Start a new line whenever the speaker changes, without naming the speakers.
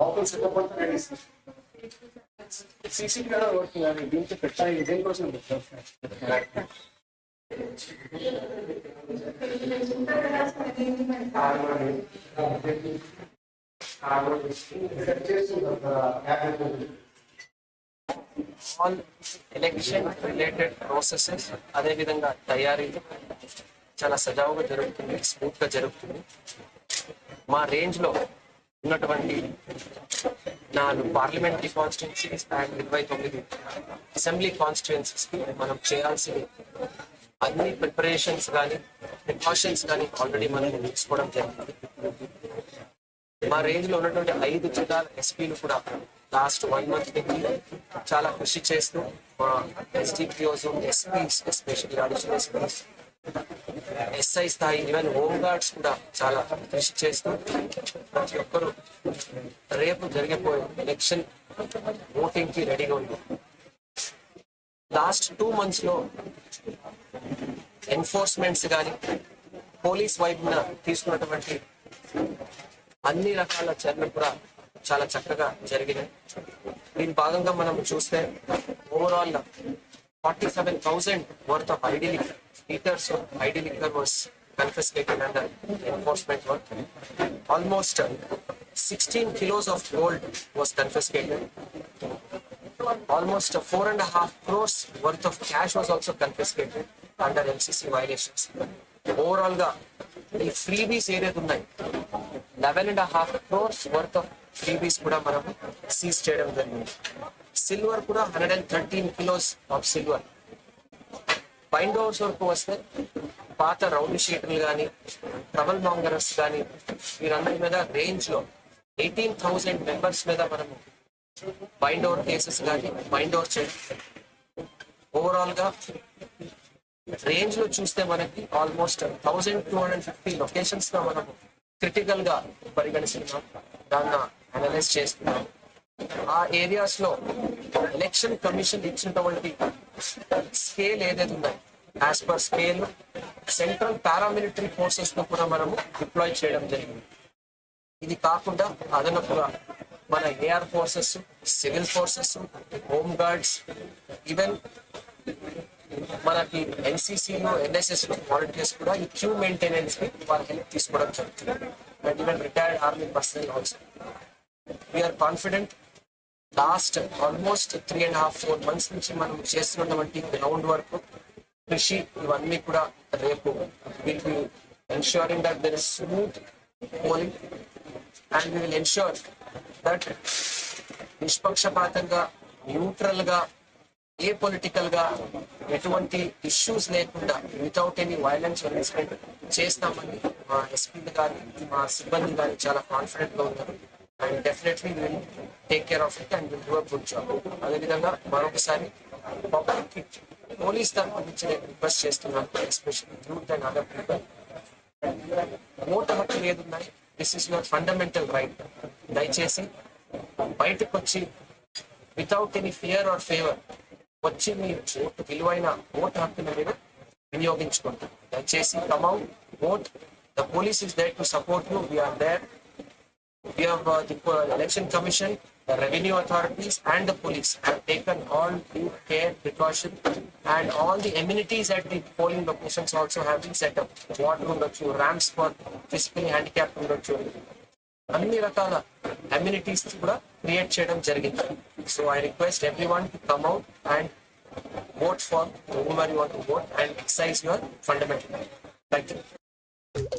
లోపల సెటప్ అంతా ready CC camera working అని దీంతో పెట్టాలి దేనికోసం పెట్టారు
ఆల్ ఎలక్షన్ రిలేటెడ్ ప్రాసెసెస్ అదేవిధంగా తయారీలు చాలా సజావుగా జరుగుతుంది స్మూత్గా జరుగుతుంది. మా రేంజ్లో ఉన్నటువంటి నాలుగు పార్లమెంటరీ కాన్స్టిట్యున్సీస్ అండ్ ఇరవై తొమ్మిది అసెంబ్లీ కాన్స్టిట్యున్సీస్కి మనం చేయాల్సిన అన్ని ప్రిపరేషన్స్ కానీ ప్రికాషన్స్ కానీ ఆల్రెడీ మనం తీసుకోవడం జరిగింది. మా రేంజ్లో ఉన్నటువంటి ఐదు జిల్లాల ఎస్పీలు కూడా లాస్ట్ వన్ మంత్ నుంచి చాలా కృషి చేస్తూ మా SDPOs SPs especially additional SPs SI స్థాయి ఈవెన్ హోమ్ గార్డ్స్ కూడా చాలా కృషి చేస్తూ ప్రతి ఒక్కరూ రేపు జరిగిపోయే ఎలక్షన్ ఓటింగ్కి రెడీగా ఉంది లాస్ట్ టూ మంత్స్లో ఎన్ఫోర్స్మెంట్స్ కానీ పోలీస్ వైపున తీసుకున్నటువంటి అన్ని రకాల చర్యలు కూడా చాలా చక్కగా జరిగినాయి దీని భాగంగా మనం చూస్తే overall forty seven thousand worth of ID litres ID liquor was confiscated under enforcement work almost sixteen kilos of gold was confiscated almost four and half crores worth of cash was also also under MCC violations ఓవరాల్గా ఈ freebies ఏదైతే ఉన్నాయి eleven and half crores worth of freebies కూడా మనం seize చేయడం జరిగింది. Silver కూడా hundred and thirteen kilos of silver bind overs వరకు వస్తే పాత రౌండ్ షీట్లు కానీ ట్రబల్ మాంగరస్ కానీ వీరందరి మీద రేంజ్లో ఎయిటీన్ థౌసండ్ మెంబర్స్ మీద మనము బైండ్ ఓవర్ కేసెస్ కానీ బైండ్ ఓవర్ చేయడం ఓవరాల్గా రేంజ్లో రేంజ్లో చూస్తే మనకి almost thousand two hundred fifty లొకేషన్స్లో మనం క్రిటికల్గా పరిగణిస్తున్నాం. దాన్ని అనలైజ్ చేస్తున్నాం. ఆ ఏరియాస్లో ఎలక్షన్ కమిషన్ ఇచ్చినటువంటి స్కేల్ ఏదైతే ఉన్నాయి as per scale central paramilitary ఫోర్సెస్ను కూడా మనము డిప్లాయ్ చేయడం జరిగింది. ఇది కాకుండా అదనపుగా మన AR forces civil forces home guards even మనకి ఎన్సీసీలో ఎన్ఎస్ఎస్ వాలంటీర్స్ కూడా ఈ క్యూ మెయింటెనెన్స్కి వాళ్ళ హెల్ప్ తీసుకోవడం జరుగుతుంది. And even retired army personnel also we are confident last almost three and half four months నుంచి మనం చేస్తున్నటువంటి గ్రౌండ్ వర్క్ కృషి ఇవన్నీ కూడా రేపు will be ensuring that there is smooth polling and we will ensure that నిష్పక్షపాతంగా న్యూట్రల్గా ఏ పొలిటికల్గా ఎటువంటి ఇష్యూస్ లేకుండా వితౌట్ ఎనీ వైలెన్స్ ఇన్సిడెంట్ చేస్తామని మా ఎస్పీ గారి మా సిబ్బంది గారి చాలా కాన్ఫిడెంట్గా ఉన్నారు. And definitely will take care of it and will do good job అదేవిధంగా మరొకసారి పబ్లిక్ పోలీస్ తరఫు నుంచి నేను రిక్వెస్ట్ చేస్తున్నాను especially youth and other people vote హక్కు ఏదున్నాయి this is your fundamental right దయచేసి బయటకు వచ్చి without any fear or favour వచ్చి మీ ఓటు విలువైన ఓటు హక్కును మీరు వినియోగించుకుంటారు దయచేసి come out vote the police is there to support you we are there we have uh, the uh, election commission, the revenue authorities, and the police have taken all due care, precaution, and all the amenities at the polling locations also have been set up. Water ఉండొచ్చు ramps for physically handicapped ఉండొచ్చు అన్ని రకాల amenities కూడా create చేయడం జరిగింది so I request everyone to come out and vote for whomever you want to vote and exercise your fundamental right. Thank you.